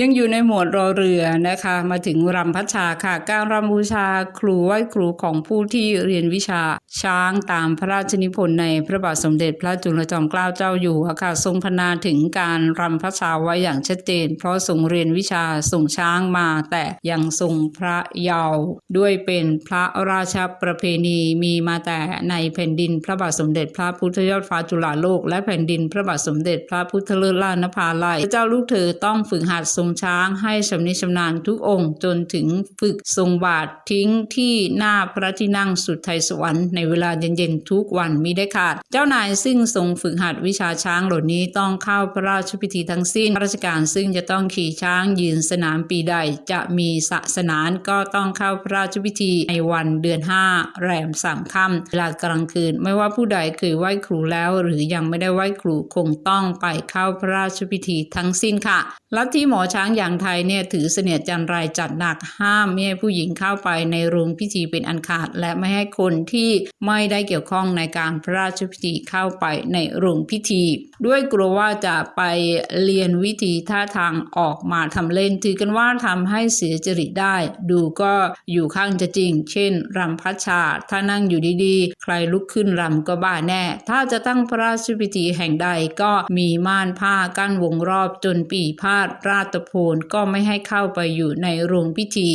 ยังอยู่ในหมวดรอเรือนะคะ มาถึงรำพัชชาค่ะ การรำบูชาครูไหว้ครูของผู้ที่เรียนวิชาช้างตามพระราชนิพนธ์ในพระบาทสมเด็จพระจุลจอมเกล้าเจ้าอยู่หัวค่ะทรงพนาถึงการรำพัชชาไว้อย่างชัดเจน เพราะทรงเรียนวิชาส่งช้างมาแต่ยังทรงพระเยาว์ด้วยเป็นพระราชประเพณีมีมาแต่ในแผ่นดินพระบาทสมเด็จพระพุทธยอดฟ้าจุฬาโลก และแผ่นดินพระบาทสมเด็จพระพุทธเลิศล่านภาลัยเจ้าลูกเธอต้องฝึกหัดทรงงช้างให้ชำนิชำนาญทุกองค์ จนถึงฝึกทรงบาททิ้งที่หน้าพระที่นั่งสุดไทยสวรรค์ในเวลาเย็นๆทุกวันมิได้ขาด เจ้านายซึ่งทรงฝึกหัดวิชาช้างเหล่านี้ต้องเข้าพระราชพิธีทั้งสิ้นราชการซึ่งจะต้องขี่ช้างยืนสนามปีใดจะมีสะสนานก็ต้องเข้าพระราชพิธีในวันเดือนห้าแรมสามค่ำเวลากลางคืน ไม่ว่าผู้ใดเคยไหว้ครูแล้ว หรือยังไม่ได้ไหว้ครูคงต้องไปเข้าพระราชพิธีทั้งสิ้นค่ะลัทธิหมอช้างอย่างไทยเนี่ยถือเสนียจันไรจัดหนักห้ามไม่ให้ผู้หญิงเข้าไปในโรงพิธีเป็นอันขาด และไม่ให้คนที่ไม่ได้เกี่ยวข้องในการพระราชพิธีเข้าไปในโรงพิธี ด้วยกลัวว่าจะไปเรียนวิธีท่าทางออกมาทำเล่นถือกันว่าทำให้เสียจริตได้ ดูก็อยู่ข้างจะจริง เช่นรำพัชชา ถ้านั่งอยู่ดีๆ ใครลุกขึ้นรำก็บ้าแน่ ถ้าจะตั้งพระราชพิธีแห่งใดก็มีม่านผ้ากั้นวงรอบจนปีพาดราชโพนก็ไม่ให้เข้าไปอยู่ในโรงพิธี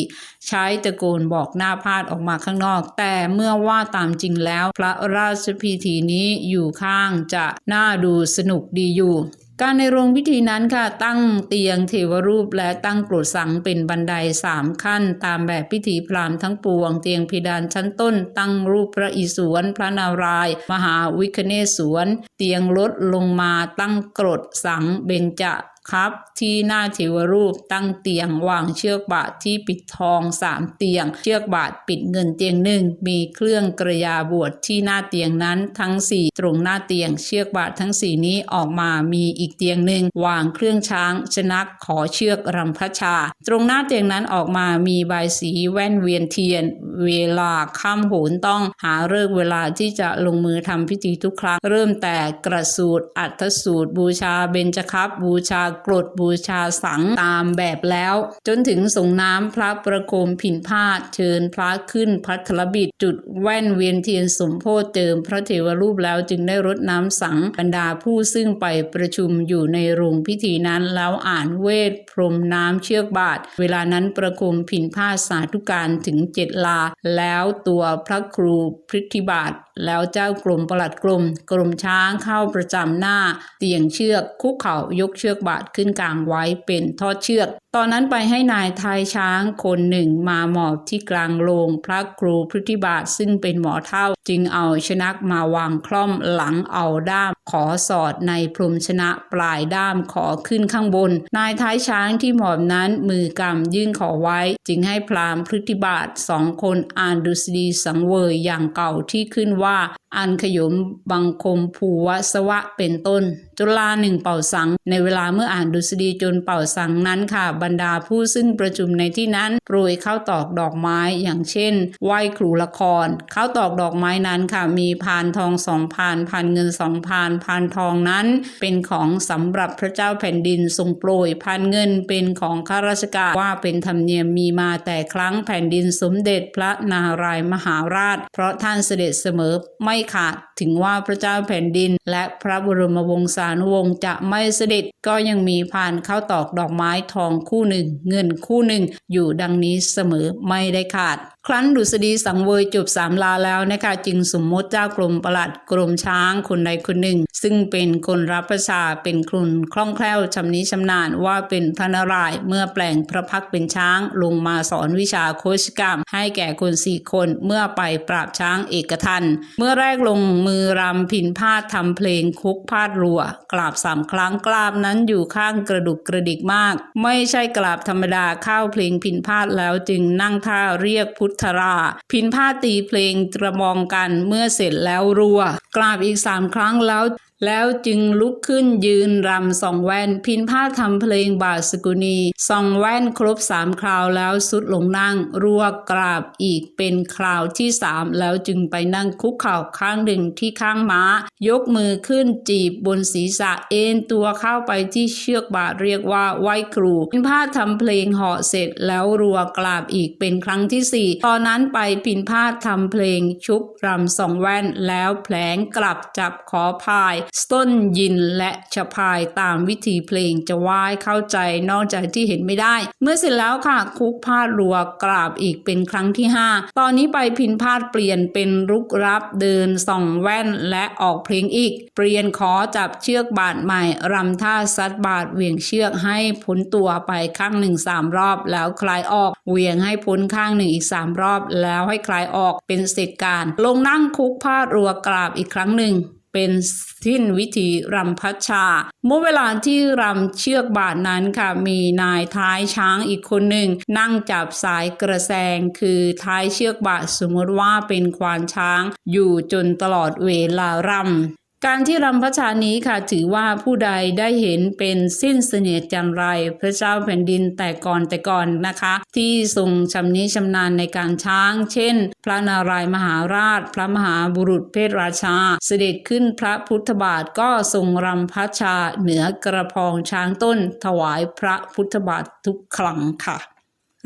ใช้ตะโกนบอกหน้าพาดออกมาข้างนอก แต่เมื่อว่าตามจริงแล้ว พระราชพิธีนี้อยู่ข้างจะน่าดูสนุกดีอยู่การในโรงพิธีนั้นค่ะตั้งเตียงเทวรูปและตั้งกรธสังเป็นบันไดสามขั้น ตามแบบพิธีพราหมณ์ทั้งปวง เตียงพิดานชั้นต้น ตั้งรูปพระอิศวรพระนาราย มหาวิคเนศวร เตียงลดลงมาตั้งกรดสังเบญจ ครับ ที่หน้าเทวรูปตั้งเตียงวางเชือกบาทที่ปิดทองสามเตียง เชือกบาทปิดเงินเตียงหนึ่งมีเครื่องกระยาบวชที่หน้าเตียงนั้นทั้งสี่ตรงหน้าเตียง เชือกบาททั้งสี่นี้ออกมามีอีกเตียงหนึ่งวางเครื่องช้างชนักขอเชือกรำพระชา ตรงหน้าเตียงนั้นออกมามีใบสีแว่นเวียนเทียน เวลาข้ามโหนต้องหาเลิกเวลาที่จะลงมือทำพิธีทุกครั้ง เริ่มแต่กระสูตรอัฐสูตรบูชาเบญจคัพบูชากรดบูชาสังตามแบบแล้ว จนถึงส่งน้ำพระประโคมผินผ้าเชิญพระขึ้นพัทรบิดจุดแว่นเวียนเทียนสมโพธิเจิมพระเทวรูปแล้วจึงได้รดน้ำสังบรรดาผู้ซึ่งไปประชุมอยู่ในโรงพิธีนั้นแล้วอ่านเวทพรมน้ำเชือกบาท เวลานั้นประโคมผินผ้าสาธุการถึงเจ็ดลา แล้วตัวพระครูพฤทธิบาทแล้วเจ้ากรมประหลัดกรมกรมช้างเข้าประจำหน้า เตียงเชือกคุกเข่ายกเชือกบาทขึ้นกลางไว้เป็นทอดเชือก ตอนนั้นไปให้นายทายช้างคนหนึ่งมาหมอบที่กลางโรงพระครูพฤทธิบาทซึ่งเป็นหมอเท่า จึงเอาชนักมาวางคล่อมหลังเอาด้าม ขอสอดในพรมชนะปลายด้ามขอขึ้นข้างบน นายท้ายช้างที่หมอบนั้นมือกำยื่นขอไว้ จึงให้พรามพฤทธิบาทสองคนอ่านดุษฎีสังเวยอย่างเก่าที่ขึ้นว่าอันขยมบังคมภูวสวะเป็นต้น จุลาหนึ่งเป่าสัง ในเวลาเมื่ออ่านดุษฎีจนเป่าสังนั้นค่ะ บรรดาผู้ซึ่งประชุมในที่นั้นโปรยข้าวตอกดอกไม้อย่างเช่นไหวครูละครข้าวตอกดอกไม้นั้นค่ะมีพานทองสองพานพานเงินสองพานพานทองนั้น เป็นของสำหรับพระเจ้าแผ่นดินทรงโปรยพานเงินเป็นของข้าราชการว่าเป็นธรรมเนียมมีมาแต่ครั้งแผ่นดินสมเด็จพระนารายมหาราช เพราะท่านเสด็จเสมอไม่ขาดถึงว่าพระเจ้าแผ่นดิน และพระบรมวงศานุวงศ์จะไม่เสด็จก็ยังมีพานข้าวตอกดอกไม้ทองคู่หนึ่ง เงินคู่หนึ่ง อยู่ดังนี้เสมอไม่ได้ขาดครั้นดุษฎีสังเวยจบสามลาแล้วนะคะจึงสมมติเจ้ากรมประหลัดกรมช้างคนใดคนหนึ่ง ซึ่งเป็นคนรับประชาเป็นคนคล่องแคล่วชำนิชำนาญว่าเป็นพระนารายเมื่อแปลงพระพักเป็นช้างลงมาสอนวิชาโคชกรรม ให้แก่คนสี่คนเมื่อไปปราบช้างเอกทันเมื่อแรกลงมือรำพินพาดทำเพลงคุกพาดรัว กราบสามครั้งกราบนั้นอยู่ข้างกระดุกกระดิกมาก ไม่ใช่กราบธรรมดาเข้าเพลงพินพาดแล้วจึงนั่งท่าเรียกพุทธรา พินพาตีเพลงตระมองกันเมื่อเสร็จแล้วรัว กราบอีกสามครั้งแล้ว แล้วจึงลุกขึ้นยืนรำสองแว่น พินผ้าทำเพลงบาสกุณีสองแว่นครบสามคราวแล้วสุดลงนั่งรัวกราบอีกเป็นคราวที่สามแล้วจึงไปนั่งคุกเข่าข้างหนึ่งที่ข้างม้า ยกมือขึ้นจีบบนศีรษะเอ็นตัวเข้าไปที่เชือกบาทเรียกว่าไหว้ครู พินผ้าทำเพลงเหาะเสร็จแล้วรัวกราบอีกเป็นครั้งที่สี่ตอนนั้นไปพินผ้าทำเพลงชุบรำสองแว่นแล้วแผลงกลับจับขอพายต้นยินและชะพายตามวิธีเพลงจะว่ายเข้าใจนอกจากที่เห็นไม่ได้ เมื่อเสร็จแล้วค่ะคุกพาดรัวกราบอีกเป็นครั้งที่ห้าตอนนี้ไปพินพาดเปลี่ยนเป็นรุกรับเดินส่องแว่นและออกเพลงอีก เปลี่ยนขอจับเชือกบาดใหม่รำท่าซัดบาดเหวี่ยงเชือกให้พ้นตัวไปข้างหนึ่งสามรอบ แล้วคลายออกเหวี่ยงให้พ้นข้างหนึ่งอีกสามรอบ แล้วให้คลายออกเป็นเสร็จการ ลงนั่งคุกพาดรัวกราบอีกครั้งหนึ่ง เป็นสิ้นวิธีรำพัชชา เมื่อเวลาที่รำเชือกบาทนั้นค่ะมีนายท้ายช้างอีกคนหนึ่ง นั่งจับสายกระแซงคือท้ายเชือกบาทสมมติว่าเป็นควานช้าง อยู่จนตลอดเวลารำ การที่รำพระชานี้ค่ะถือว่าผู้ใดได้เห็นเป็นสิ้นเสนียดจันไร พระเจ้าแผ่นดินแต่ก่อนแต่ก่อนนะคะ ที่ทรงชำนิชำนาญในการช้าง เช่น พระนารายมหาราช พระมหาบุรุษเพศราชา เสด็จขึ้นพระพุทธบาทก็ทรงรำพระชาเหนือกระพองช้างต้น ถวายพระพุทธบาททุกครั้งค่ะ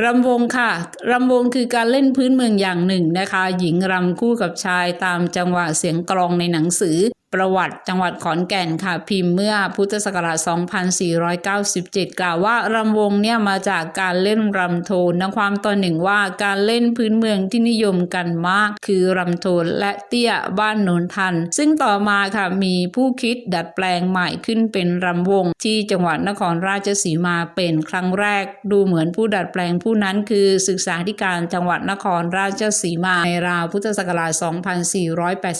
รำวงค่ะ รำวงคือการเล่นพื้นเมืองอย่างหนึ่งนะคะ หญิงรำคู่กับชายตามจังหวะเสียงกลองในหนังสือ ประวัติจังหวัดขอนแก่นค่ะพิมพ์เมื่อพุทธศักราช 2497 กล่าวว่ารำวงเนี่ยมาจากการเล่นรำโทนนะความตอนหนึ่งว่าการเล่นพื้นเมืองที่นิยมกันมาก คือรำโทนและเตี้ยบ้านโนนทัน ซึ่งต่อมาค่ะมีผู้คิดดัดแปลงใหม่ขึ้นเป็นรำวง ที่จังหวัดนครราชสีมาเป็นครั้งแรก ดูเหมือนผู้ดัดแปลงผู้นั้นคือศึกษาธิการจังหวัดนครราชสีมาในราวพุทธศักราช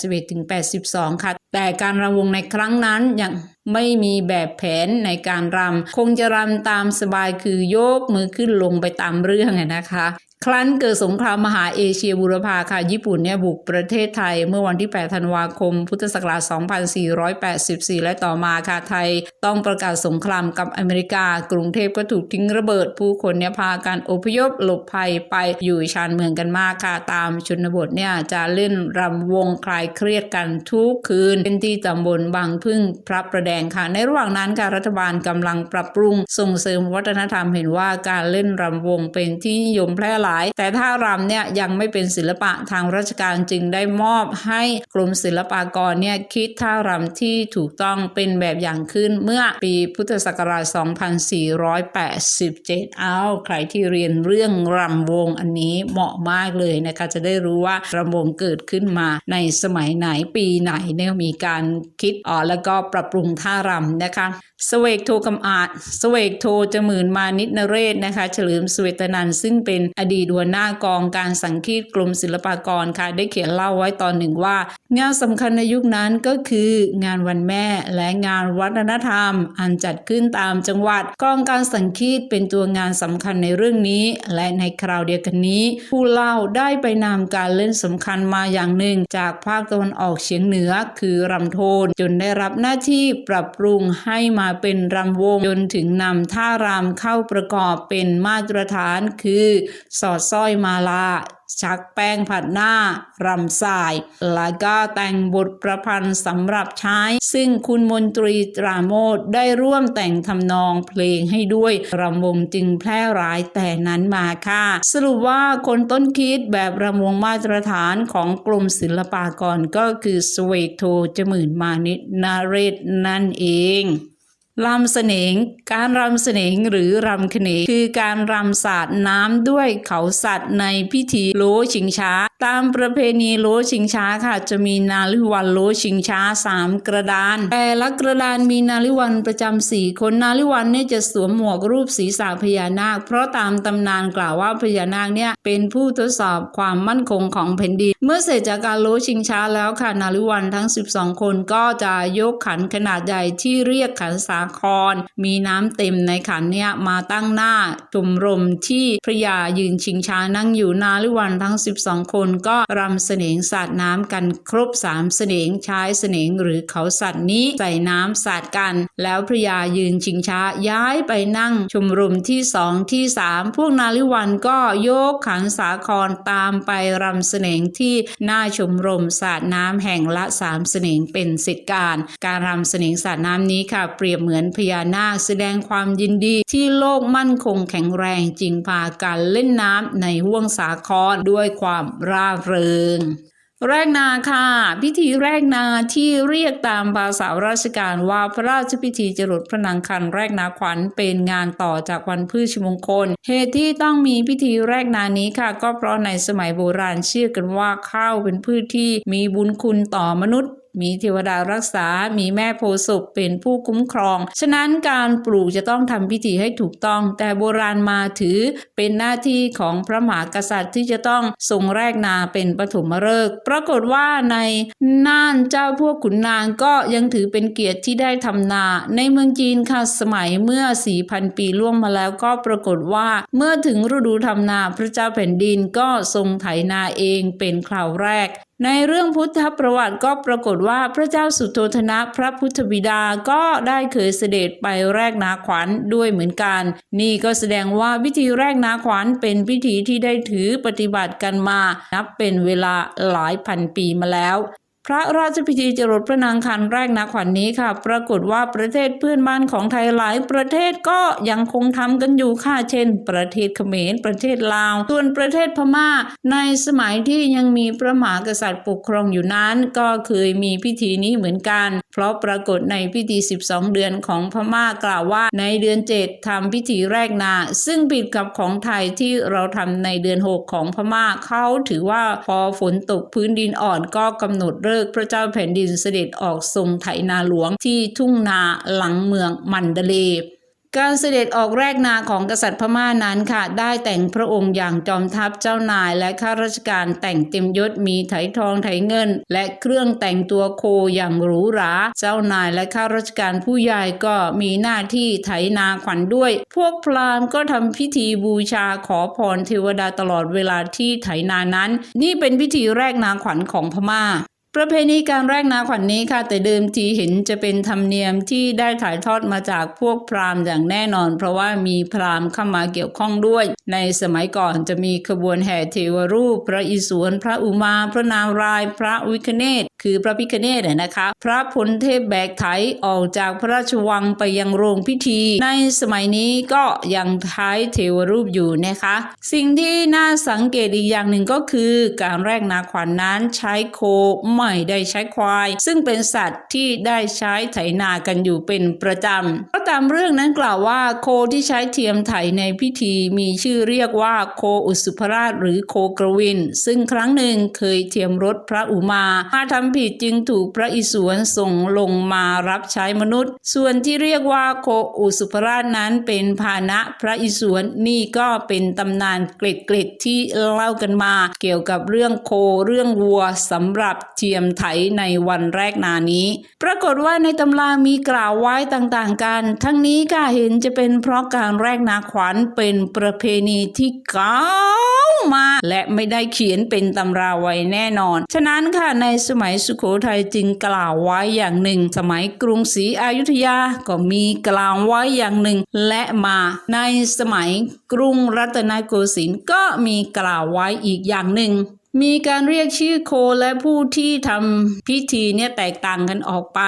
2481-82 ค่ะแต่แต่การระวงในครั้งนั้นยัง ไม่มีแบบแผนในการรำคงจะรำตามสบายคือโยกมือขึ้นลงไปตามเรื่องนะคะครั้นเกิดสงครามมหาเอเชียบูรพาค่ะ ญี่ปุ่นเนี่ยบุกประเทศไทยเมื่อวันที่ 8 ธันวาคม พุทธศักราช 2484 และต่อมาค่ะ ไทยต้องประกาศสงครามกับอเมริกา กรุงเทพก็ถูกทิ้งระเบิด ผู้คนเนี่ยพากันอพยพหลบภัยไปอยู่ชานเมืองกันมากค่ะ ตามชนบทเนี่ยจะเล่นรำวงคลายเครียดกันทุกคืน เป็นที่ตำบลบางพึ่งพระประแดงค่ะ ในระหว่างนั้นค่ะรัฐบาลกำลังปรับปรุงส่งเสริมวัฒนธรรมเห็นว่าการเล่นรำวงเป็นที่นิยมแพร่หลาย แต่ถ้ารำเนี่ยยังไม่เป็นศิลปะทางราชการจึงได้มอบให้กรมศิลปากรเนี่ยคิดท่ารำที่ถูกต้องเป็นแบบอย่างขึ้นเมื่อปีพุทธศักราช 2487 เอาใครที่เรียนเรื่องรำวงอันนี้เหมาะมากเลยนะคะจะได้รู้ว่ารำวงเกิดขึ้นมาในสมัยไหนปีไหนเนี่ยมีการคิดอ๋อแล้วก็ปรับปรุงท่ารำนะคะสเวกโทกำอาจสเวกโทจมื่นมานิดนเรศนะคะ เฉลิมสเวตนันซึ่งเป็นอดีตหัวหน้ากองการสังคีตกรมศิลปากรค่ะ ได้เขียนเล่าไว้ตอนหนึ่งว่า งานสำคัญในยุคนั้นก็คืองานวันแม่และงานวัฒนธรรม อันจัดขึ้นตามจังหวัดกองการสังคีตเป็นตัวงานสำคัญในเรื่องนี้ และในคราวเดียวกันนี้ ผู้เล่าได้ไปนำการเล่นสำคัญมาอย่างหนึ่ง จากภาคตะวันออกเฉียงเหนือ คือรำโทนจนได้รับหน้าที่ปรับปรุงให้มาเป็นรำวงจนถึงนำท่ารำเข้าประกอบเป็นมาตรฐานคือ สอดสร้อยมาลา ชักแป้งผัดหน้ารำสาย แล้วก็แต่งบทประพันธ์สำหรับใช้ ซึ่งคุณมนตรีตราโมดได้ร่วมแต่งทำนองเพลงให้ด้วยรำวงจึงแพร่หลายแต่นั้นมาค่ะ สรุปว่าคนต้นคิดแบบรำวงมาตรฐานของกรมศิลปากรก็คือสเวกโทจมื่นมานิดนาเรศนั่นเอง รำเสนง การรำเสนงหรือรำเขนงคือการรำสาดน้ำด้วยเขาสัตว์ในพิธีโลชิงช้า ตามประเพณีโลชิงช้าค่ะ จะมีนาลิวันโลชิงช้าสามกระดาน แต่ละกระดานมีนาลิวันประจำสี่คนนาลิวันเนี่ยจะสวมหมวกรูปศีรษะพญานาค เพราะตามตำนานกล่าวว่าพญานาคเนี่ยเป็นผู้ทดสอบความมั่นคงของแผ่นดิน เมื่อเสร็จจากการโลชิงช้าแล้วค่ะนาลิวันทั้ง 12 คนก็จะยกขันขนาดใหญ่ที่เรียกขันสาคร มีน้ำเต็มในขันเนี่ยมาตั้งหน้าชมรมที่พระยายืนชิงช้านั่งอยู่นาลิวันทั้ง 12 คนก็รำเสนงสาดน้ำกันครบสามเสนงใช้เสนงหรือเขาสัตว์นี้ใส่น้ำสาดกัน แล้วพระยายืนชิงช้าย้ายไปนั่งชมรมที่สองที่สามพวกนาลิวันก็โยกขันสาครตามไปรำเสนงที่หน้าชมรมสาดน้ำแห่งละสามเสนงเป็นสิทธิการ การรำเสนงสาดน้ำนี้ค่ะเปรียบเหมือนือนพญานาคแสดงความยินดีที่โลกมั่นคงแข็งแรงจริงพากันเล่นน้ำในห้วงสาครด้วยความร่าเริงแรกนาค่ะ พิธีแรกนาที่เรียกตามภาษาราชการว่าพระราชพิธีจรดพระนางคันแรกนาขวัญเป็นงานต่อจากวันพืชมงคล เหตุที่ต้องมีพิธีแรกนานี้ค่ะ ก็เพราะในสมัยโบราณเชื่อกันว่าข้าวเป็นพืชที่มีบุญคุณต่อมนุษย์ มีเทวดารักษา มีแม่โพธิ์ศพเป็นผู้คุ้มครอง ฉะนั้นการปลูกจะต้องทำพิธีให้ถูกต้อง แต่โบราณมาถือเป็นหน้าที่ของพระมหากษัตริย์ที่จะต้องทรงแรกนาเป็นปฐมฤกษ์ปรากฏว่าในน่านเจ้าพวกขุนนางก็ยังถือเป็นเกียรติที่ได้ทำนา ในเมืองจีนค่ะสมัยเมื่อ 4,000 ปีล่วงมาแล้วก็ปรากฏว่าเมื่อถึงฤดูทำนาพระเจ้าแผ่นดินก็ทรงไถนาเองเป็นคราวแรก ในเรื่องพุทธประวัติก็ปรากฏว่าพระเจ้าสุโธธนะพระพุทธบิดาก็ได้เคยเสด็จไปแรกนาขวัญด้วยเหมือนกัน นี่ก็แสดงว่าพิธีแรกนาขวัญเป็นพิธีที่ได้ถือปฏิบัติกันมา นับเป็นเวลาหลายพันปีมาแล้ว พระราชพิธีจรดพระนางคันแรกนาขวัญนนี้ค่ะ ปรากฏว่าประเทศเพื่อนบ้านของไทยหลายประเทศก็ยังคงทำกันอยู่ค่ะเช่น ประเทศเขมรประเทศลาว ส่วนประเทศพม่า ในสมัยที่ยังมีพระมหากษัตริย์ปกครองอยู่นั้น ก็เคยมีพิธีนี้เหมือนกัน เพราะปรากฏในพิธี 12 เดือนของพม่ากล่าวว่า ในเดือน 7ทำพิธีแรกนา ซึ่งผิดกับของไทยที่เราทำในเดือน 6 ของพม่าเขาถือว่าพอฝนตกพื้นดินอ่อนก็กำหนดเลิกษ์พระเจ้าแผ่นดินเสด็จออกทรงไถนาหลวงที่ทุ่งนาหลังเมืองมันเดเลการเสด็จออกแรกนาของกษัตริย์พม่านั้นค่ะ ได้แต่งพระองค์อย่างจอมทัพเจ้านายและข้าราชการแต่งเต็มยศมีไถทองไถเงิน และเครื่องแต่งตัวโคอย่างหรูหราเจ้านายและข้าราชการผู้ใหญ่ก็มีหน้าที่ไถนาขวัญด้วย พวกพราหมณ์ก็ทำพิธีบูชาขอพรเทวดาตลอดเวลาที่ไถนานั้น นี่เป็นพิธีแรกนาขวัญของพม่า ประเพณีการแรกนาขวัญนนี้ค่ะ แต่เดิมทีเห็นจะเป็นธรรมเนียมที่ได้ถ่ายทอดมาจากพวกพราหมณ์อย่างแน่นอน เพราะว่ามีพราหมณ์เข้ามาเกี่ยวข้องด้วย ในสมัยก่อนจะมีขบวนแห่เทวรูป พระอิศวรพระอุมา พระนารายพระวิคเนต คือพระพิคเนศเนี่ยนะคะ พระพลเทพแบกไถออกจากพระราชวังไปยังโรงพิธี ในสมัยนี้ก็ยังท้ายเทวรูปอยู่นะคะ สิ่งที่น่าสังเกตอีกอย่างหนึ่งก็คือการแรกนาขวัญนนั้นใช้โคไม่ได้ใช้ควาย ซึ่งเป็นสัตว์ที่ได้ใช้ไถนากันอยู่เป็นประจำก็ตามเรื่องนั้นกล่าวว่าโคที่ใช้เทียมไถในพิธีมีชื่อเรียกว่าโคอุสุภราชหรือโคกรวิน ซึ่งครั้งหนึ่งเคยเทียมรถพระอุมามาทำผิดจึงถูกพระอิศวรส่งลงมารับใช้มนุษย์ ส่วนที่เรียกว่าโคอุสุภราชนั้นเป็นภาณะพระอิศวรนี่ก็เป็นตำนานเกล็ดๆที่เล่ากันมา เกี่ยวกับเรื่องโคเรื่องวัวสำหรับเทียมไถในวันแรกนานี้ ปรากฏว่าในตำรามีกล่าวไว้ต่างๆกัน ทั้งนี้ก็เห็นจะเป็นเพราะการแรกนาขวัญเป็นประเพณีที่เก่ามา และไม่ได้เขียนเป็นตำราไว้แน่นอน ฉะนั้นค่ะในสมัยสุโขทัยจึงกล่าวไว้อย่างหนึ่ง สมัยกรุงศรีอยุธยาก็มีกล่าวไว้อย่างหนึ่ง และมาในสมัยกรุงรัตนโกสินทร์ก็มีกล่าวไว้อีกอย่างหนึ่งมีการเรียกชื่อโคและผู้ที่ทำพิธีเนี่ยแตกต่างกันออกไป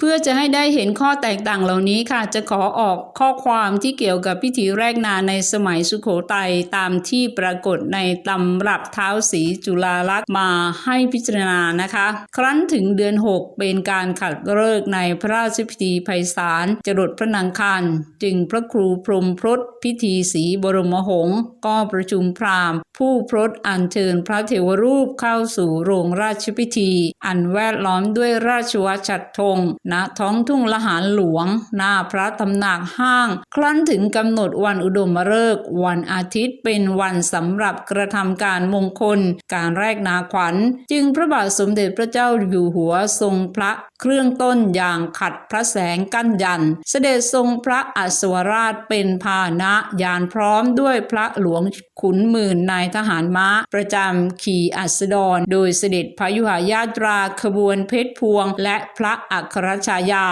เพื่อจะให้ได้เห็นข้อแตกต่างเหล่านี้ค่ะ จะขอออกข้อความที่เกี่ยวกับพิธีแรกนาในสมัยสุโขทัยตามที่ปรากฏในตำรับเท้าสีจุฬาลักษ์มาให้พิจารณานะคะ ครั้นถึงเดือน 6 เป็นการขัดเลิกษ์ในพระราชพิธีไพศาลจรดพระนางคันจึงพระครูพรหมพรตพิธีสีบรมหงก็ประชุมพราหมณ์ ผู้พรตอัญเชิญพระเทวรูปเข้าสู่โรงราชพิธี อันแวดล้อมด้วยราชวัชชัดธงณท้องทุ่งละหารหลวง หน้าพระตำหนักห้าง ครั้นถึงกำหนดวันอุดมฤกษ์วันอาทิตย์เป็นวันสำหรับกระทำการมงคล การแรกนาขวัญ จึงพระบาทสมเด็จพระเจ้าอยู่หัวทรงพระเครื่องต้นอย่างขัดพระแสงกั้นยัน เสด็จทรงพระอัศวราชเป็นพาหนะยานพร้อมด้วยพระหลวงขุนหมื่นนายทหารม้า ประจำขี่อัสดร โดยเสด็จพยุหายาตราขบวนเพชรพวง และพระอัครชายา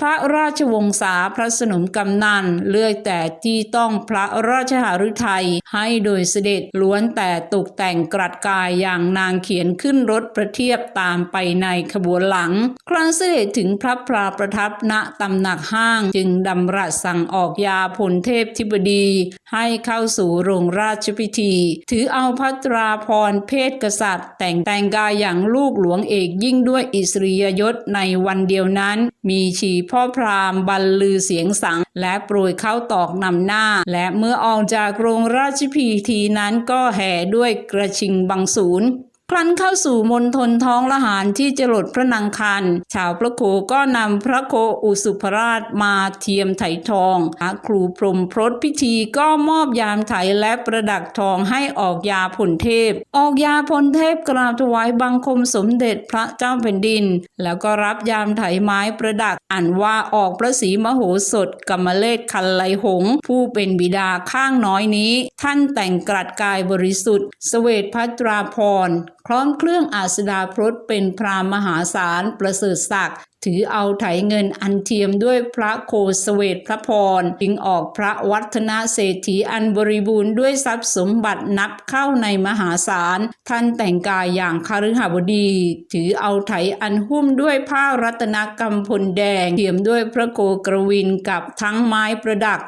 พระราชวงศาพระสนมกำนันเลือกแต่ที่ต้องพระราชหฤทัยให้โดยเสด็จล้วนแต่ตกแต่งกรัดกายอย่างนางเขียนขึ้นรถประเทียบตามไปในขบวนหลัง ครั้งเสด็จถึงพระพราประทับณตำหนักห้างจึงดำรัสสั่งออกยาพลเทพธิบดี ให้เข้าสู่โรงราชพิธี ถือเอาพัตราพรเพศกษัตริย์ แต่งแต่งกายอย่างลูกหลวงเอกยิ่งด้วยอิสริยยศในวันเดียวนั้นมีชีพ่อพราหมณ์บรรลือเสียงสัง และโปรยเข้าตอกนำหน้า และเมื่อออกจากโรงราชพิธีนั้นก็แห่ด้วยกระชิงบังสูนค รั้นเข้าสู่มณฑลท้องละหารที่จะหลดพระนางคันชาวพระโคก็นำพระโคอุสุภราชมาเทียมไถทองพระครูพรหมพรตพิธีก็มอบยามไถและประดักทองให้ออกยาผลเทพ ออกยาพลเทพกราบถวายบังคมสมเด็จพระเจ้าแผ่นดิน แล้วก็รับยามไถไม้ประดักอันว่าออกพระศรีมโหสถกรรมเลศคันไลหง ผู้เป็นบิดาข้างน้อยนี้ ท่านแต่งกรัดกายบริสุทธิ์เสวตพัตราพรพร้อมเครื่องอาสดาพรตเป็นพรามมหาศาลประเสริฐศักดิ์ถือเอาไถเงินอันเทียมด้วยพระโคสเวตพระพรจึงออกพระวัฒนาเศรษฐีอันบริบูรณ์ด้วยทรัพย์สมบัตินับเข้าในมหาศาล ท่านแต่งกายอย่างคฤหบดี ถือเอาไถอันหุ้มด้วยผ้ารัตนกรรมพลแดงเทียมด้วยพระโกกระวินกับทั้งไม้ประดัก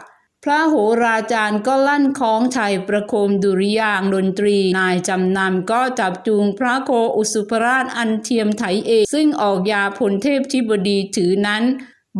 พระโหราจารย์ก็ลั่นคล้องชัยประโคมดุริยางดนตรี นายจำนำก็จับจูงพระโคอุสุภราชอันเทียมไถเอกซึ่งออกยาผลเทพธิบดีถือนั้น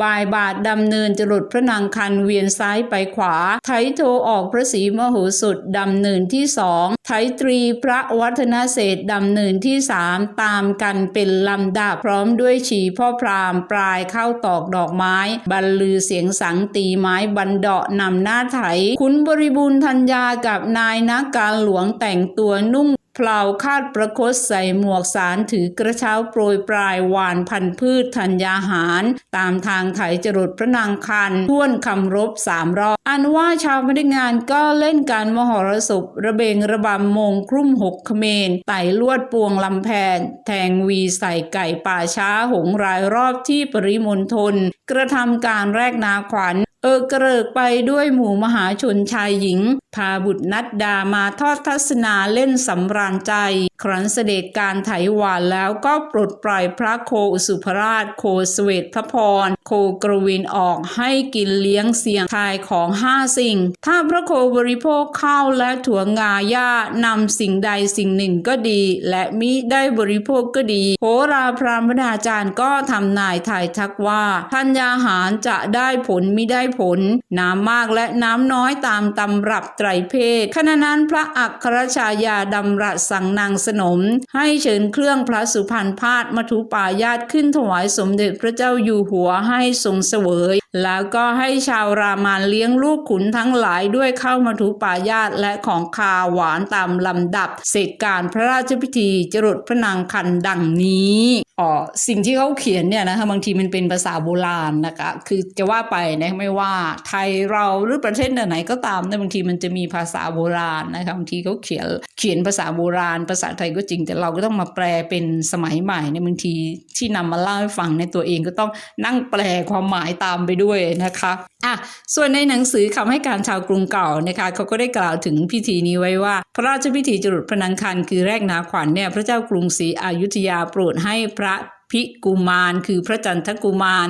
บายบาทดำเนินจรดพระนางคันเวียนซ้ายไปขวา ไถโทออกพระศรีมโหสถดำเนินที่สองไถตรีพระวัฒนเศษดำเนินที่สามตามกันเป็นลำดับพร้อมด้วยฉีพ่อพรามปลายเข้าตอกดอกไม้ บรรลือเสียงสังตีไม้บันเดาะนำหน้าไถ คุณบริบูรณ์ธัญญากับนายนักการหลวงแต่งตัวนุ่ง พลาคาดประคตใส่หมวกสารถือกระเช้าโปรยปลายหวานพันธุ์พืชธัญญาหาร ตามทางไถจรดพระนางคันท่วนคำรบสามรอบ อันว่าชาวพนักงานก็เล่นการมหรสพระเบงระบำมงครุ่มหกเขมรไต่ลวดปวงลำแพน แทงวีใส่ไก่ป่าช้าหงรายรอบที่ปริมณฑลกระทำการแรกนาขวัญเออกระเริกไปด้วยหมู่มหาชนชายหญิง พาบุตรนัดดามาทอดทัศนาเล่นสำราญใจ ครั้นเสด็จการไถหวานแล้วก็ปลดปล่อยพระโคอุสุภราช โคสเวตพระพร โคกรวินออกให้กินเลี้ยงเสียงทายของห้าสิ่ง ถ้าพระโคบริโภคข้าวและถั่วงาหญ้านำสิ่งใดสิ่งหนึ่งก็ดี และมิได้บริโภคก็ดีโหราพรามดาจารย์ก็ทำนายทายทักว่าทัญญาหารจะได้ผลมิได้ผล น้ำมากและน้ำน้อยตามตำรับตรเพศขณะนั้นพระอัครชายาดำรัสสั่งนางสนม ให้เชิญเครื่องพระสุพรรณพาดมทุปายาตขึ้นถวายสมเด็จพระเจ้าอยู่หัวให้ทรงเสวย แล้วก็ให้ชาวรามานเลี้ยงลูกขุนทั้งหลายด้วยข้าวมทุปายาตและของคาวหวานตามลำดับ เสร็จการพระราชพิธีจรดพระนางคันดังนี้อ๋อสิ่งที่เขาเขียนเนี่ยนะคะบางทีมันเป็นภาษาโบราณนะคะคือจะว่าไปนะไม่ว่าไทยเราหรือประเทศไหนก็ตามเนี่ยบางทีมันจะมีภาษาโบราณนะคะบางทีเขาเขียนเขียนภาษาโบราณ ภาษาไทยก็จริง แต่เราก็ต้องมาแปลเป็นสมัยใหม่เนี่ยบางทีที่นำมาเล่าให้ฟังในตัวเองก็ต้องนั่งแปลความหมายตามไปด้วยนะคะอะส่วนในหนังสือคำให้การชาวกรุงเก่านะคะเขาก็ได้กล่าวถึงพิธีนี้ไว้ว่า พระราชพิธีจรดพระนังคันคือแรกนาขวัญเนี่ยพระเจ้ากรุงศรีอยุธยาโปรดให้พระ พิกุมารคือพระจันทกุมาร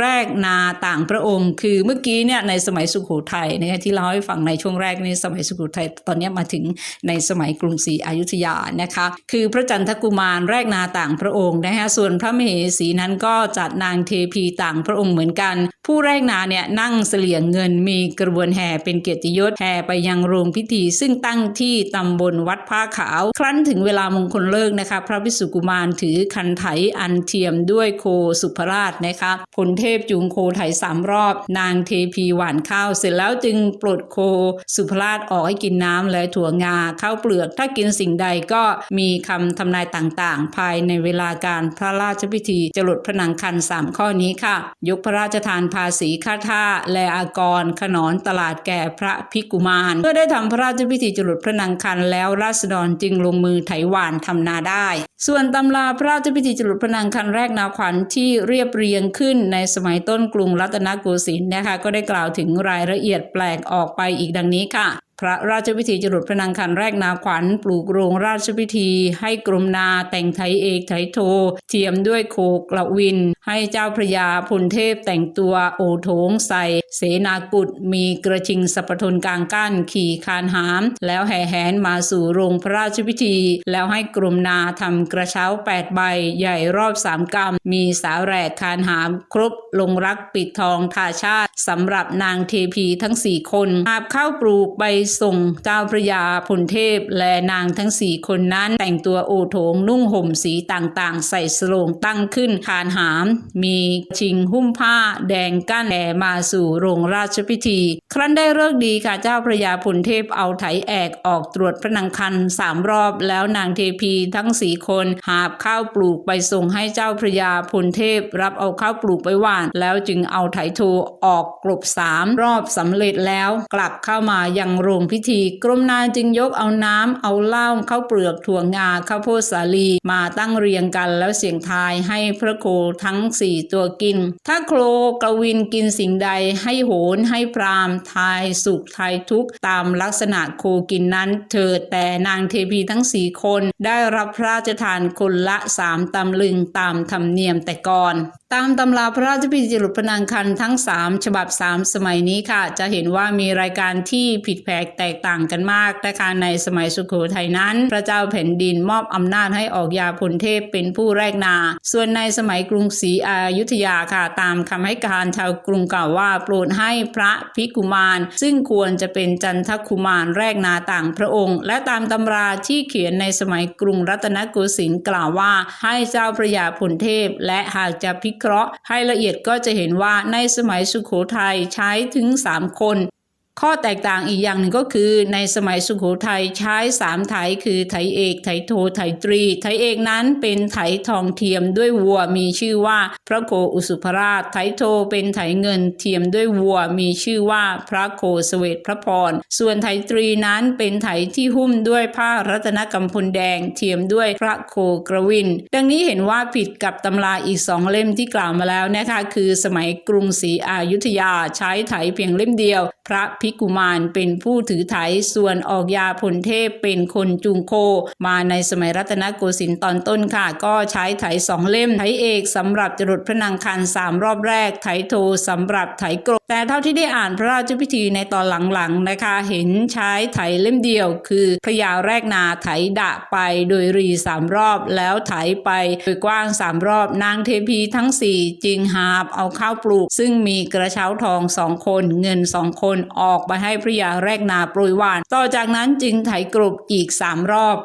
แรกนาต่างพระองค์ คือเมื่อกี้เนี่ยในสมัยสุโขทัยนะคะที่เล่าให้ฟังในช่วงแรกในสมัยสุโขทัยตอนนี้มาถึงในสมัยกรุงศรีอยุธยานะคะคือพระจันทกุมารแรกนาต่างพระองค์นะคะส่วนพระมเหสีนั้นก็จัดนางเทพีต่างพระองค์เหมือนกัน ผู้แรกนาเนี่ยนั่งเสลี่ยงเงินมีกระบวนแห่เป็นเกียรติยศแห่ไปยังโรงพิธี ซึ่งตั้งที่ตำบลวัดผ้าขาว ครั้นถึงเวลามงคลเลิกนะคะ พระวิสุกุมารถือคันไถอันเทียมด้วยโคสุภราชนะคะพลเทพจูงโคไถสามรอบ นางเทพีหวานข้าวเสร็จแล้วจึงปลดโคสุภราชออกให้กินน้ำและถั่วงาข้าวเปลือก ถ้ากินสิ่งใดก็มีคำทำนายต่างๆ ภายในเวลาการพระราชพิธีจรดพระนางคันสามข้อนี้ค่ะ ยกพระราชทานภาษีค่าท่าและอากร ขนอนตลาดแก่พระพิกุมาร เมื่อได้ทำพระราชพิธีจรดพระนางคันแล้วราษฎรจึงลงมือไถหวานทำนาได้ ส่วนตำราพระราชพิธีจรดพนางคันแรกนาขวัญที่เรียบเรียงขึ้นในสมัยต้นกรุงรัตนโกสินทร์นะคะก็ได้กล่าวถึงรายละเอียดแปลกออกไปอีกดังนี้ค่ะ พระราชพิธีจรดพนางคันแรกนาขวัญปลูกโรงราชพิธีให้กรมนาแต่งไทยเอกไทยโท เทียมด้วยโคกระวิน ให้เจ้าพระยาพลเทพแต่งตัวโอโถงใส่ เสนากุฎมีกระชิงสัพทนกลางกั้นขี่คานหาม แล้วแห่แหนมาสู่โรงพระราชพิธี แล้วให้กรมนาทำกระเช้าแปดใบใหญ่รอบสามกำมีสาวแหลกคานหามครบลงรักปิดทองทาชาติสำหรับนางเทพีทั้งสี่คนหาบเข้าปลูกไส่งเจ้าพระยาพลเทพและนางทั้งสี่คนนั้นแต่งตัวโอโถงนุ่งห่มสีต่างๆ ใส่สโลงตั้งขึ้นคานหาม มีชิงหุ้มผ้า แดงกั้นแห่มาสู่โรงราชพิธี ครั้นได้เลิกดีค่ะเจ้าพระยาพลเทพเอาไถแอกออกตรวจพระนางคันสามรอบแล้วนางเทพีทั้งสี่คนหาบข้าวปลูกไปส่งให้เจ้าพระยาพลเทพ รับเอาข้าวปลูกไปหว่าน แล้วจึงเอาไถโทออกกลบสามรอบสำเร็จแล้วกลับเข้ามายังโรงพิธี กรมนาจึงยกเอาน้ำเอาเหล้าข้าวเปลือกถั่วงาข้าวโพดสาลีมาตั้งเรียงกันแล้วเสียงทายให้พระโคทั้งสี่ตัวกิน ถ้าโครกวินกินสิ่งใดให้โหนให้พรามทายสุขทายทุกข์ตามลักษณะโคกินนั้นเถิดแต่นางเทพีทั้งสี่คนได้รับพระราชทานคนละสามตำลึงตามธรรมเนียมแต่ก่อนตามตำราพระราชพิธีจรดพนางคันทั้ง 3 ฉบับ 3 สมัยนี้ค่ะ จะเห็นว่ามีรายการที่ผิดแผกแตกต่างกันมากนะคะในสมัยสุโขทัยนั้น พระเจ้าแผ่นดินมอบอำนาจให้ออกยาพลเทพเป็นผู้แรกนา ส่วนในสมัยกรุงศรีอยุธยาค่ะ ตามคำให้การชาวกรุงกล่าวว่าโปรดให้พระพิกุมาร ซึ่งควรจะเป็นจันทคุมารแรกนาต่างพระองค์ และตามตำราที่เขียนในสมัยกรุงรัตนโกสินทร์กล่าวว่าให้เจ้าพระยาพลเทพ และหากจะพิเคราะห์ให้ละเอียดก็จะเห็นว่าในสมัยสุขโขทัยใช้ถึง 3 คน ข้อแตกต่างอีกอย่างหนึ่งก็คือในสมัยสุโขทัยใช้สามไถคือไถเอกไถโทไถตรี ไถเอกนั้นเป็นไถทองเทียมด้วยวัวมีชื่อว่าพระโคอุสุภราช ไถโทเป็นไถเงินเทียมด้วยวัวมีชื่อว่าพระโคสเวตพระพร ส่วนไถตรีนั้นเป็นไถที่หุ้มด้วยผ้ารัตนกำพลแดงเทียมด้วยพระโคกระวิน ดังนี้เห็นว่าผิดกับตำราอีกสองเล่มที่กล่าวมาแล้วนะคะคือสมัยกรุงศรีอยุธยาใช้ไถเพียงเล่มเดียว พระพิิกุมารเป็นผู้ถือไถส่วนออกยาพลเทพเป็นคนจูงโค มาในสมัยรัตนโกสินทร์ตอนต้นค่ะ ก็ใช้ไถสองเล่มไถเอกสำหรับจรดพระนางคันสามรอบแรกไถโทสำหรับไถกรกแต่เท่าที่ได้อ่านพระราชพิธีในตอนหลังๆนะคะ เห็นใช้ไถเล่มเดียว คือพระยาแรกนาไถดะไปโดยรีสามรอบแล้วไถไปโดยกว้างสามรอบนางเทพีทั้งสี่จึงหาบเอาข้าวปลูก ซึ่งมีกระเช้าทองสองคนเงินสองคนออกอกไปให้พระยาแรกนาโปรยหวาน ต่อจากนั้นจึงไถกรุบอีกสามรอบ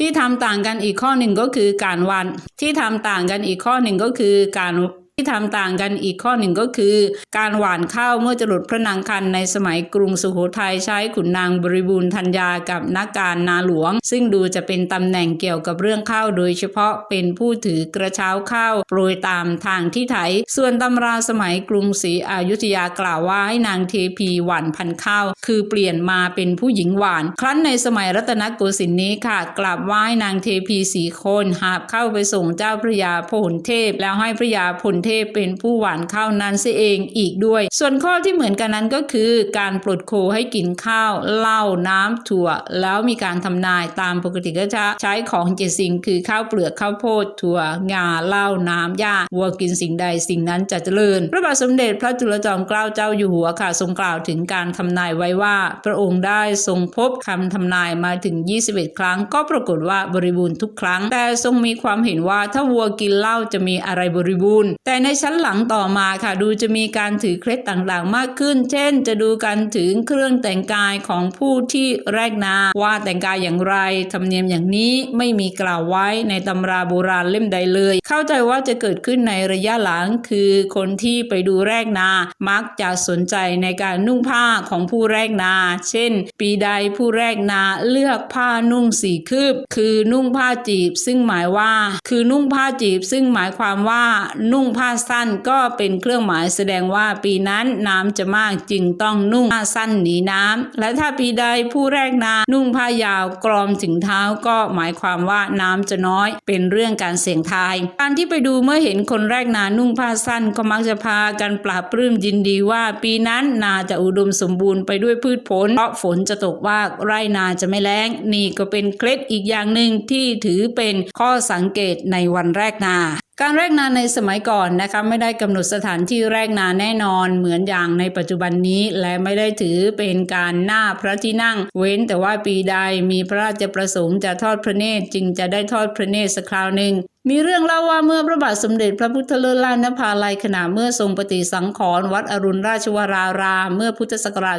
ที่ทำต่างกันอีกข้อหนึ่งก็คือการวันที่ทำต่างกันอีกข้อหนึ่งก็คือการ ที่ทำต่างกันอีกข้อหนึ่งก็คือ การหวานข้าวเมื่อจรดพระนางคันในสมัยกรุงสุโขทัยใช้ขุนนางบริบูรณ์ธัญญากับนักการนาหลวง ซึ่งดูจะเป็นตำแหน่งเกี่ยวกับเรื่องข้าวโดยเฉพาะเป็นผู้ถือกระเช้าข้าวโปรยตามทางที่ไถ ส่วนตำราสมัยกรุงศรีอยุธยากล่าวว่าให้นางเทพีหวานพันข้าว คือเปลี่ยนมาเป็นผู้หญิงหวาน ครั้นในสมัยรัตนโกสินทร์นี้ค่ะกราบไหว้นางเทพีสีคนหาบเข้าไปส่งเจ้าพระยาพลเทพ แล้วให้พระยาพลเทพเป็นผู้หวานข้าวนั้นเสียเองอีกด้วย ส่วนข้อที่เหมือนกันนั้นก็คือการปลดโคให้กินข้าวเหล้าน้ำถั่ว แล้วมีการทำนายตามปกติก็จะใช้ของเจ็ดสิ่งคือข้าวเปลือกข้าวโพดถั่วงาเหล้าน้ำหญ้าวัวกินสิ่งใดสิ่งนั้นจะเจริญ พระบาทสมเด็จพระจุลจอมเกล้าเจ้าอยู่หัวค่ะทรงกล่าวถึงการทำนายไว้ว่า พระองค์ได้ทรงพบคำทำนายมาถึง 21 ครั้ง ก็ปรากฏว่าบริบูรณ์ทุกครั้ง แต่ทรงมีความเห็นว่าถ้าวัวกินเหล้าจะมีอะไรบริบูรณ์แต่ในชั้นหลังต่อมาค่ะดูจะมีการถือเคล็ดต่างๆ มากขึ้น เช่น จะดูการถึงเครื่องแต่งกายของผู้ที่แรกนาว่าแต่งกายอย่างไรธรรมเนียมอย่างนี้ไม่มีกล่าวไว้ในตำราโบราณเล่มใดเลย เข้าใจว่าจะเกิดขึ้นในระยะหลังคือคนที่ไปดูแรกนา มักจะสนใจในการนุ่งผ้าของผู้แรกนา เช่น ปีใดผู้แรกนาเลือกผ้านุ่งสีคืบ คือนุ่งผ้าจีบ ซึ่งหมายว่า คือนุ่งผ้าจีบ ซึ่งหมายความว่านุ่งผผ้าสั้นก็เป็นเครื่องหมายแสดงว่าปีนั้นน้ำจะมากจึงต้องนุ่งผ้าสั้นหนีน้ำและถ้าปีใดผู้แรกนานุ่งผ้ายาวกรอมถึงเท้าก็หมายความว่าน้ำจะน้อย เป็นเรื่องการเสี่ยงทาย การที่ไปดูเมื่อเห็นคนแรกนานุ่งผ้าสั้นก็มักจะพากันปราบปลื้มยินดีว่าปีนั้นนาจะอุดมสมบูรณ์ไปด้วยพืชผล เพราะฝนจะตกมากไร่นาจะไม่แล้ง นี่ก็เป็นเคล็ดอีกอย่างหนึ่งที่ถือเป็นข้อสังเกตในวันแรกนา การแรกนาในสมัยก่อนนะคะไม่ได้กำหนดสถานที่แรกนาแน่นอนเหมือนอย่างในปัจจุบันนี้ และไม่ได้ถือเป็นการหน้าพระที่นั่ง เว้นแต่ว่าปีใดมีพระราชประสงค์จะทอดพระเนตรจึงจะได้ทอดพระเนตรสักคราวหนึ่ง มีเรื่องเล่าว่าเมื่อพระบาทสมเด็จพระพุทธเลิศล่านภาลัยขณะเมื่อทรงปฏิสังขรณ์วัดอรุณราชวรารามเมื่อพุทธศักราช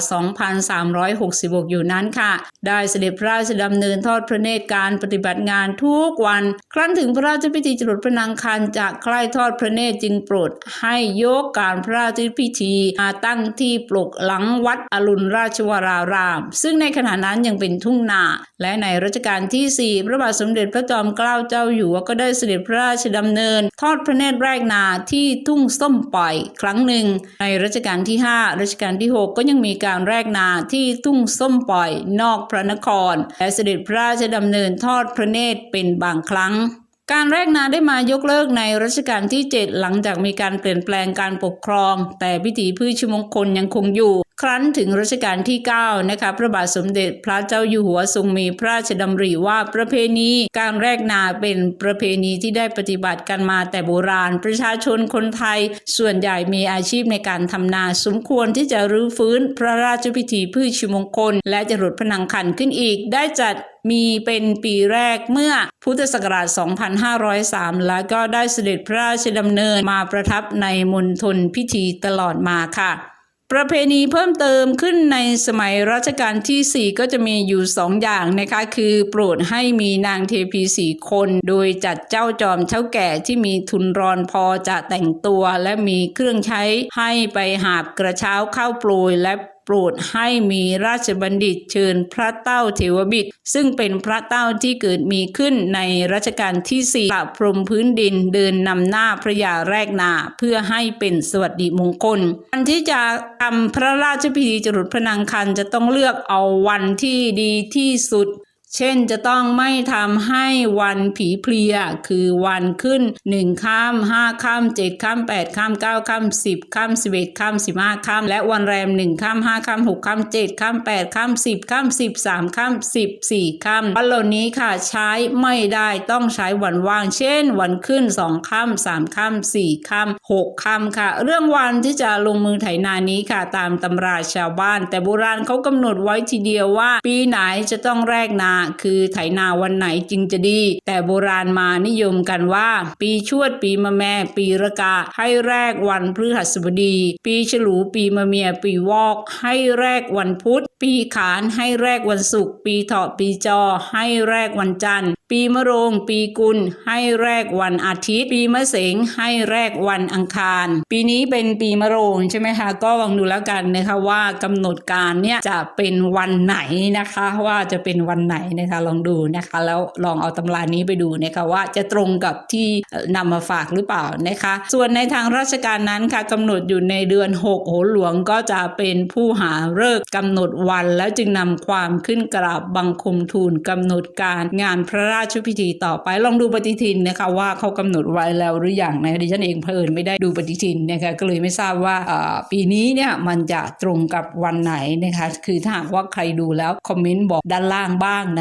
2366 อยู่นั้นค่ะ ได้เสด็จพระราชดำเนินทอดพระเนตรการปฏิบัติงานทุกวัน ครั้นถึงพระราชพิธีจรดพระนางคันจะใกล้ทอดพระเนตรจึงโปรดให้ยกการพระราชพิธีมาตั้งที่ปลุกหลังวัดอรุณราชวราราม ซึ่งในขณะนั้นยังเป็นทุ่งนาและในรัชกาลที่ 4 พระบาทสมเด็จพระจอมเกล้าเจ้าอยู่หัวก็ได้เสด็จด็จพระราชดำเนิน ทอดพระเนตรแรกนาที่ทุ่งส้มปล่อยครั้งหนึ่ง ในรัชกาลที่ 5 รัชกาลที่ 6 ก็ยังมีการแรกนาที่ทุ่งส้มปล่อย นอกพระนคร และเสด็จพระราชดำเนินทอดพระเนตรเป็นบางครั้งการแรกนาได้มายกเลิกในรัชกาลที่ 7 หลังจากมีการเปลี่ยนแปลงการปกครอง แต่พิธีพืชมงคลยังคงอยู่ ครั้นถึงรัชกาลที่ 9 นะคะ พระบาทสมเด็จพระเจ้าอยู่หัวทรงมีพระราชดำริว่าประเพณีการแรกนาเป็นประเพณีที่ได้ปฏิบัติกันมาแต่โบราณ ประชาชนคนไทย ส่วนใหญ่มีอาชีพในการทำนาสมควรที่จะรื้อฟื้นพระราชพิธีพืชมงคล และจะรดพนังคันขึ้นอีก ได้จัดมีเป็นปีแรกเมื่อพุทธศักราช 2503 แล้วก็ได้เสด็จพระราชดำเนินมาประทับในมณฑลพิธีตลอดมาค่ะ ประเพณีเพิ่มเติมขึ้นในสมัยรัชกาลที่ 4 ก็จะมีอยู่ 2 อย่างนะคะ คือโปรดให้มีนางเทพีสี่คน โดยจัดเจ้าจอมเท่าแก่ที่มีทุนรอนพอจะแต่งตัว และมีเครื่องใช้ให้ไปหาบกระเช้าเข้าโปรยและ โปรดให้มีราชบัณฑิตเชิญพระเต้าเทวบิดซึ่งเป็นพระเต้าที่เกิดมีขึ้นในรัชกาลที่สี่ประพรมพื้นดินเดินนำหน้าพระยาแรกนาเพื่อให้เป็นสวัสดิมงคลวันที่จะทำพระราชพิธีจรดพระนางคันจะต้องเลือกเอาวันที่ดีที่สุด เช่นจะต้องไม่ทำให้วันผีเพลีย คือวันขึ้นหนึ่งค่ำห้าค่ำเจ็ดค่ำแปดค่ำเก้าค่ำสิบค่ำสิบเอ็ดค่ำสิบห้าค่ำและวันแรมหนึ่งค่ำห้าค่ำหกค่ำเจ็ดค่ำแปดค่ำสิบค่ำสิบสามค่ำสิบสี่ค่ำวันเหล่านี้ค่ะใช้ไม่ได้ต้องใช้วันว่าง เช่น วันขึ้นสองค่ำสามค่ำสี่ค่ำหกค่ำค่ะ เรื่องวันที่จะลงมือไถนานี้ค่ะ ตามตำราชาวบ้าน แต่โบราณเขากำหนดไว้ทีเดียวว่า ปีไหนจะต้องแรกนาคือไถนาวันไหนจึงจะดี แต่โบราณมานิยมกันว่า ปีชวดปีมะแม่ ปีระกา ให้แรกวันพฤหัสบดี ปีฉลูปีมะเมีย ปีวอก ให้แรกวันพุธ ปีขานให้แรกวันศุกร์ปีเถาะปีจอ ให้แรกวันจันทร์ปีมะโรง ปีกุล ให้แรกวันอาทิตย์ ปีมะเสงให้แรกวันอังคาร ปีนี้เป็นปีมะโรงใช่ไหมคะ ก็ลองดูแล้วกันนะคะว่ากำหนดการเนี่ยจะเป็นวันไหนนะคะ ว่าจะเป็นวันไหนนะคะลองดูนะคะแล้วลองเอาตำรานี้ไปดูนะคะว่าจะตรงกับที่นำมาฝากหรือเปล่านะคะ ส่วนในทางราชการนั้นค่ะกำหนดอยู่ในเดือน 6 โหหลวงก็จะเป็นผู้หาฤกษ์กำหนดวันแล้วจึงนำความขึ้นกราบบังคมทูลกำหนดการงานพระราชพิธีต่อไปลองดูปฏิทินนะคะว่าเขากำหนดไว้แล้วหรือยังนะดิฉันเองเพลินไม่ได้ดูปฏิทินนะคะก็เลยไม่ทราบว่าปีนี้เนี่ยมันจะตรงกับวันไหนนะคะคือถ้าหากว่าใครดูแล้วคอมเมนต์บอกด้านล่างบ้างนะ